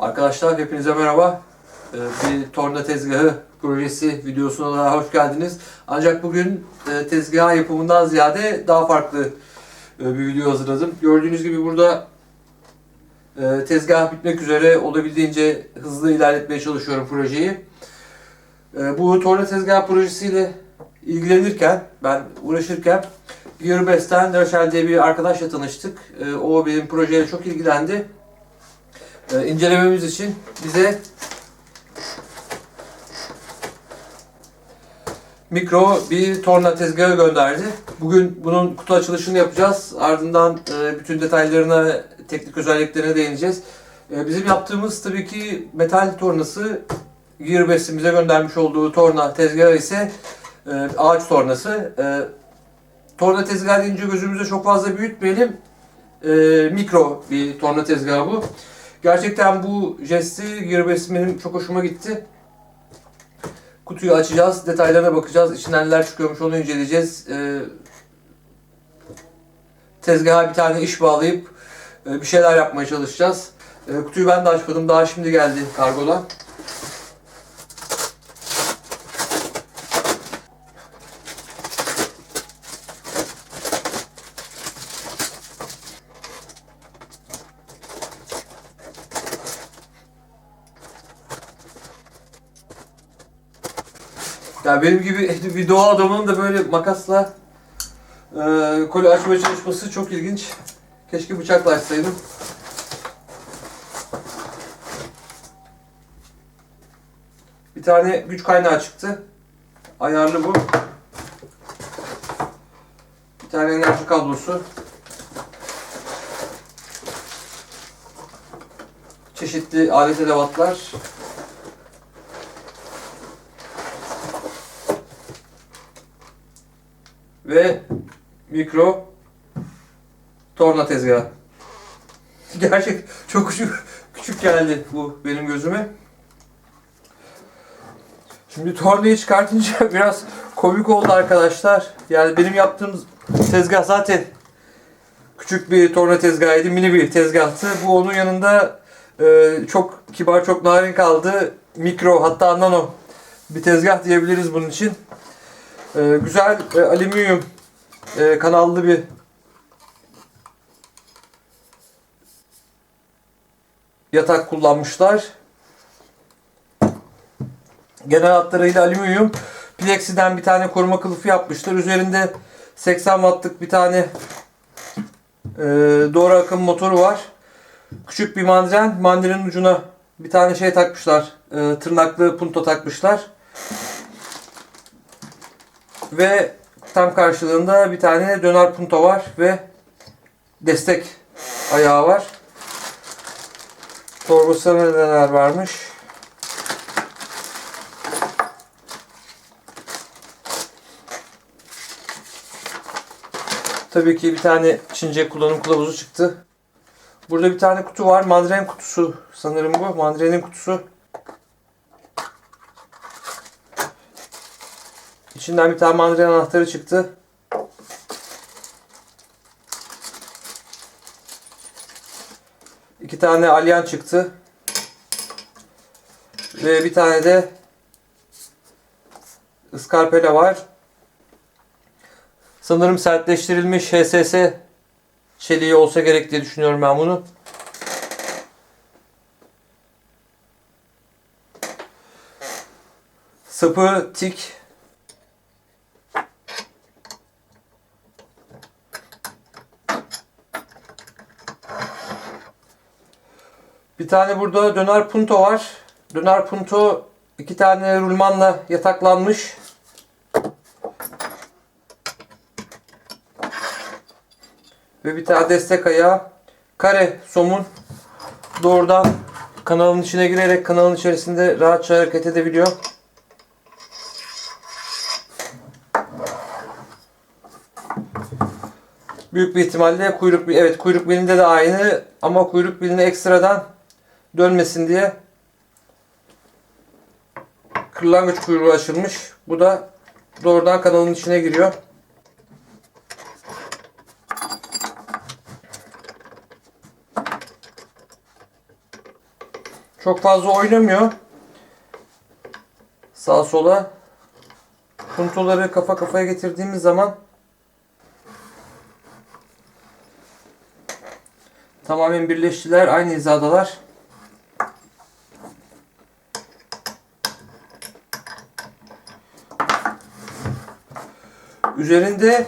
Arkadaşlar hepinize merhaba. Ee, Bir torna tezgahı projesi videosuna daha hoş geldiniz. Ancak bugün e, tezgah yapımından ziyade daha farklı e, bir video hazırladım. Gördüğünüz gibi burada e, tezgah bitmek üzere olabildiğince hızlı ilerletmeye çalışıyorum projeyi. E, Bu torna tezgah projesiyle ilgilenirken, ben uğraşırken Gearbest'ten Rachel diye bir arkadaşla tanıştık. O benim projeyle çok ilgilendi e, incelememiz için bize mikro bir torna tezgahı gönderdi. Bugün bunun kutu açılışını yapacağız. Ardından e, bütün detaylarına, teknik özelliklerine değineceğiz. E, bizim yaptığımız tabii ki metal tornası Gearbest'in bize göndermiş olduğu torna tezgahı ise e, ağaç tornası. Torna tezgahı deyince gözümüzde çok fazla büyütmeyelim. Mikro bir torna tezgahı bu. Gerçekten bu jesti Gearbest'in benim çok hoşuma gitti. Kutuyu açacağız, detaylarına bakacağız. İçinden neler çıkıyormuş onu inceleyeceğiz. Ee, tezgaha bir tane iş bağlayıp e, bir şeyler yapmaya çalışacağız. E, kutuyu ben de açmadım. Daha şimdi geldi kargodan. Ya benim gibi bir doğa adamının da böyle makasla e, koli açmaya çalışması çok ilginç. Keşke bıçakla açsaydım. Bir tane güç kaynağı çıktı. Ayarlı bu. Bir tane enerji kablosu. Çeşitli alet edevatlar. Ve mikro torna tezgahı. Gerçek çok küçük küçük geldi bu benim gözüme. Şimdi tornayı çıkartınca biraz komik oldu arkadaşlar. Yani benim yaptığım tezgah zaten küçük bir torna tezgahıydı, mini bir tezgahtı. Bu onun yanında e, çok kibar, çok narin kaldı. Mikro hatta nano bir tezgah diyebiliriz bunun için. Ee, güzel e, alüminyum e, kanallı bir yatak kullanmışlar. Genel hatlarıyla alüminyum. Plexiden bir tane koruma kılıfı yapmışlar. Üzerinde 80 wattlık bir tane e, doğru akım motoru var. Küçük bir mandren. Mandrenin ucuna bir tane şey takmışlar. E, tırnaklı punto takmışlar. Ve tam karşılığında bir tane döner punto var ve destek ayağı var. Torbasında neler varmış? Tabii ki bir tane Çince kullanım kılavuzu çıktı. Burada bir tane kutu var. Mandren kutusu sanırım bu. Mandrenin kutusu. İçinden bir tane mandalina anahtarı çıktı. İki tane alyan çıktı. Ve bir tane de ıskarpela var. Sanırım sertleştirilmiş HSS çeliği olsa gerek diye düşünüyorum ben bunu. Sapı tik Bir tane burada döner punto var. Döner punto iki tane rulmanla yataklanmış. Ve bir tane destek ayağı. Kare somun doğrudan kanalın içine girerek kanalın içerisinde rahatça hareket edebiliyor. Büyük bir ihtimalle kuyruk evet kuyruk belinde de aynı ama kuyruk beline ekstradan dönmesin diye kırlangıç kuyruğu açılmış. Bu da doğrudan kanalın içine giriyor. Çok fazla oynamıyor. Sağa sola. Puntoları kafa kafaya getirdiğimiz zaman tamamen birleştiler. Aynı hizadalar. Üzerinde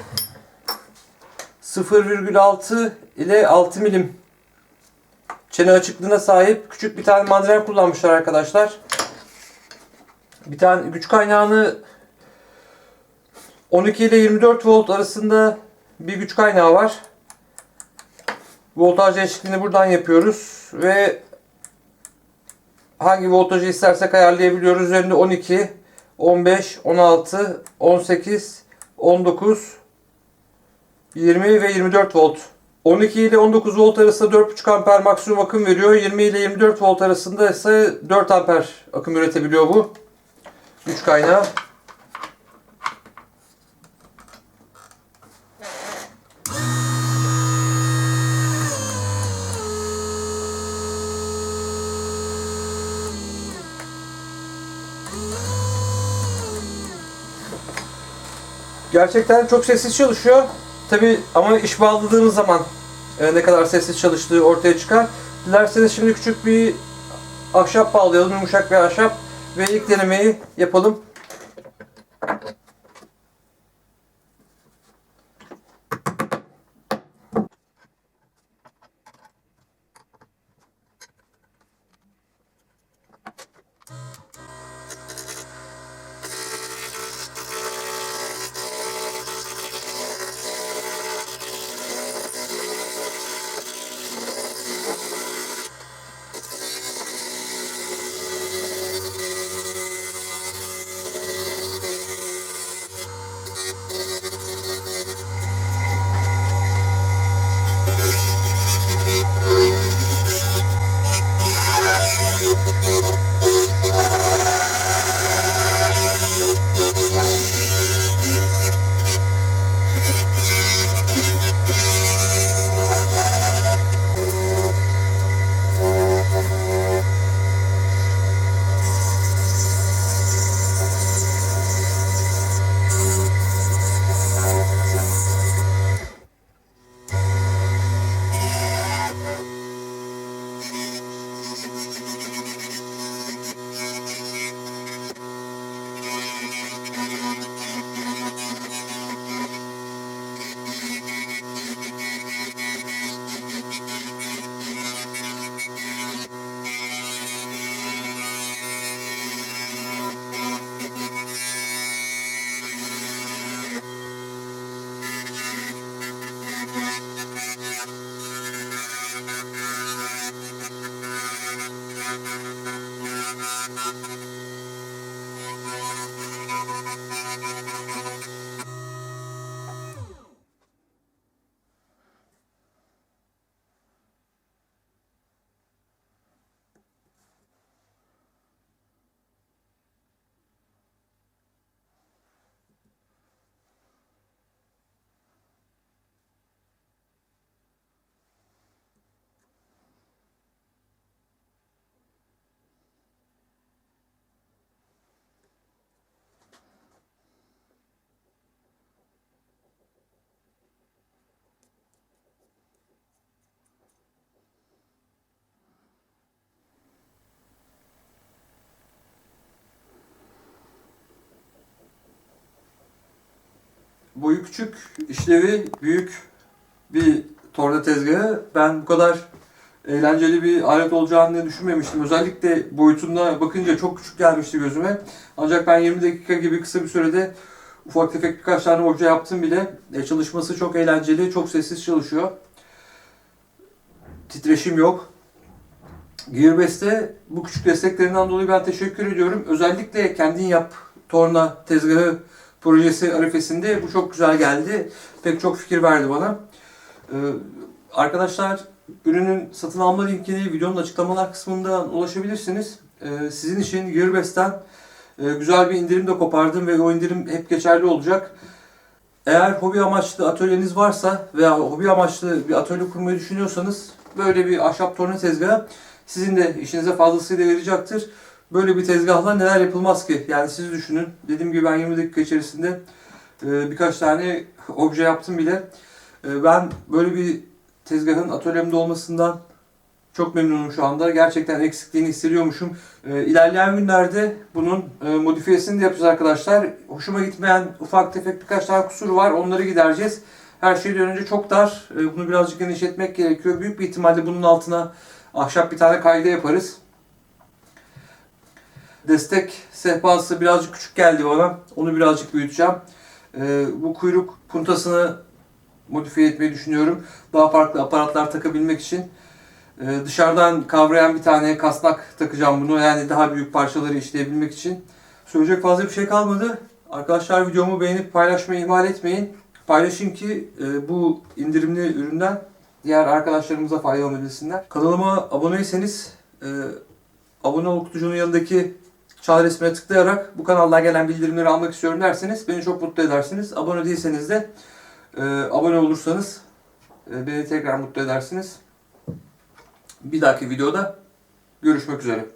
0,6 ile 6 milim çene açıklığına sahip küçük bir tane mandren kullanmışlar arkadaşlar. Bir tane güç kaynağını 12 ile 24 volt arasında bir güç kaynağı var. Voltaj eşitliğini buradan yapıyoruz ve hangi voltajı istersek ayarlayabiliyoruz. Üzerinde 12, 15, 16, 18, 19, 20 ve 24 volt. 12 ile 19 volt arasında 4.5 amper maksimum akım veriyor. 20 ile 24 volt arasında ise 4 amper akım üretebiliyor bu. Güç kaynağı. Gerçekten çok sessiz çalışıyor. Tabi ama iş bağladığımız zaman e, ne kadar sessiz çalıştığı ortaya çıkar. Dilerseniz şimdi küçük bir ahşap bağlayalım, yumuşak bir ahşap ve ilk denemeyi yapalım. Boyu küçük, işlevi büyük bir torna tezgahı. Ben bu kadar eğlenceli bir alet olacağını düşünmemiştim. Özellikle boyutuna bakınca çok küçük gelmişti gözüme. Ancak ben 20 dakika gibi kısa bir sürede ufak tefek birkaç tane obje yaptım bile. E, çalışması çok eğlenceli, çok sessiz çalışıyor. Titreşim yok. Gearbest'e bu küçük desteklerinden dolayı ben teşekkür ediyorum. Özellikle kendin yap torna tezgahı projesi arifesinde bu çok güzel geldi. Pek çok fikir verdi bana. Ee, arkadaşlar ürünün satın alma linkini videonun açıklamalar kısmından ulaşabilirsiniz. Ee, sizin için Gearbest'ten e, güzel bir indirim de kopardım ve o indirim hep geçerli olacak. Eğer hobi amaçlı atölyeniz varsa veya hobi amaçlı bir atölye kurmayı düşünüyorsanız böyle bir ahşap torna tezgahı sizin de işinize fazlasıyla yarayacaktır. Böyle bir tezgahla neler yapılmaz ki? Yani siz düşünün. Dediğim gibi ben 20 dakika içerisinde e, birkaç tane obje yaptım bile. E, ben böyle bir tezgahın atölyemde olmasından çok memnunum şu anda. Gerçekten eksikliğini hissediyormuşum. E, ilerleyen günlerde bunun modifiyesini de yapacağız arkadaşlar. Hoşuma gitmeyen ufak tefek birkaç tane kusur var. Onları gidereceğiz. Her şeyden önce çok dar. Bunu birazcık genişletmek gerekiyor. Büyük bir ihtimalle bunun altına ahşap bir tane kayda yaparız. Destek sehpası birazcık küçük geldi bana. Onu birazcık büyüteceğim. E, bu kuyruk puntasını modifiye etmeyi düşünüyorum. Daha farklı aparatlar takabilmek için. Ee, dışarıdan kavrayan bir tane kasnak takacağım bunu. Yani daha büyük parçaları işleyebilmek için. Söyleyecek fazla bir şey kalmadı. Arkadaşlar videomu beğenip paylaşmayı ihmal etmeyin. Paylaşın ki e, bu indirimli üründen diğer arkadaşlarımıza faydalanabilsinler. Kanalıma aboneyseniz e, abone ol kutucuğunun yanındaki çal resmine tıklayarak bu kanaldan gelen bildirimleri almak istiyorum derseniz beni çok mutlu edersiniz. Abone değilseniz de e, abone olursanız e, beni tekrar mutlu edersiniz. Bir dahaki videoda görüşmek üzere.